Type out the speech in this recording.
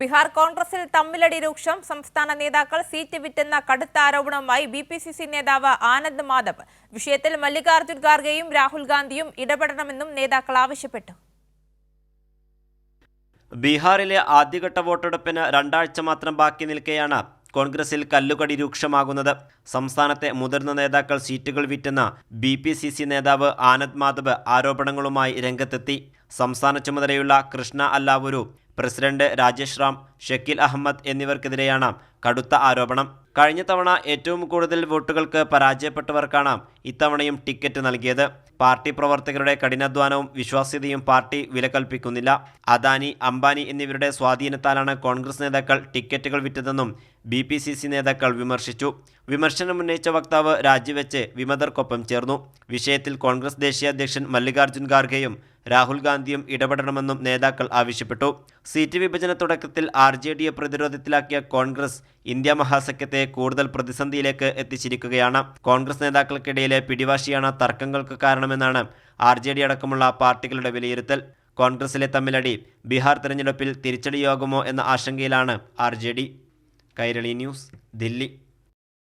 ബീഹാർ കോൺഗ്രസിൽ തമ്മിലടി രൂക്ഷം. സംസ്ഥാന നേതാക്കൾ സീറ്റ് വിറ്റെന്ന കടുത്ത ആരോപണവുമായി ബി പി സി സി നേതാവ് ആനന്ദ് മാധവ്. വിഷയത്തിൽ മല്ലികാർജുൻ ഖാർഗെയും രാഹുൽ ഗാന്ധിയും ഇടപെടണമെന്നും നേതാക്കൾ ആവശ്യപ്പെട്ടു. ബീഹാറിലെ ആദ്യഘട്ട വോട്ടെടുപ്പിന് രണ്ടാഴ്ച മാത്രം ബാക്കി നിൽക്കെയാണ് കോൺഗ്രസിൽ കല്ലുകടി രൂക്ഷമാകുന്നത്. സംസ്ഥാനത്തെ മുതിർന്ന നേതാക്കൾ സീറ്റുകൾ വിറ്റെന്ന ബി പി സി സി നേതാവ് ആനന്ദ് മാധവ് ആരോപണങ്ങളുമായി രംഗത്തെത്തി. സംസ്ഥാന ചുമതലയുള്ള കൃഷ്ണ അല്ലാവുരു പ്രസിഡന്റ് രാജേഷ് റാം ഷക്കീൽ അഹമ്മദ് എന്നിവർക്കെതിരെയാണ് കടുത്ത ആരോപണം. കഴിഞ്ഞ തവണ ഏറ്റവും കൂടുതൽ വോട്ടുകൾക്ക് പരാജയപ്പെട്ടവർക്കാണ് ഇത്തവണയും ടിക്കറ്റ് നൽകിയത്. പാർട്ടി പ്രവർത്തകരുടെ കഠിനാധ്വാനവും വിശ്വാസ്യതയും പാർട്ടി വിലകൽപ്പിക്കുന്നില്ല. അദാനി അംബാനി എന്നിവരുടെ സ്വാധീനത്താലാണ് കോൺഗ്രസ് നേതാക്കൾ ടിക്കറ്റുകൾ വിറ്റതെന്നും ബി പി സി സി നേതാക്കൾ വിമർശിച്ചു. വിമർശനമുന്നയിച്ച വക്താവ് രാജിവെച്ച് വിമതർക്കൊപ്പം ചേർന്നു. വിഷയത്തിൽ കോൺഗ്രസ് ദേശീയ അധ്യക്ഷൻ മല്ലികാർജുൻ ഖാർഗെയും രാഹുൽ ഗാന്ധിയും ഇടപെടണമെന്നും നേതാക്കൾ ആവശ്യപ്പെട്ടു. സീറ്റ് വിഭജന തുടക്കത്തിൽ ആർ ജെ ഡിയെ പ്രതിരോധത്തിലാക്കിയ കോൺഗ്രസ് ഇന്ത്യ മഹാസഖ്യത്തെ കൂടുതൽ പ്രതിസന്ധിയിലേക്ക് എത്തിച്ചിരിക്കുകയാണ്. കോൺഗ്രസ് നേതാക്കൾക്കിടയിലെ പിടിവാശിയാണ് തർക്കങ്ങൾക്ക് കാരണമെന്നാണ് ആർ ജെ ഡി അടക്കമുള്ള പാർട്ടികളുടെ വിലയിരുത്തൽ. കോൺഗ്രസിലെ തമ്മിലടി ബീഹാർ തെരഞ്ഞെടുപ്പിൽ തിരിച്ചടിയാകുമോ എന്ന ആശങ്കയിലാണ് R J D. Kairali news Delhi.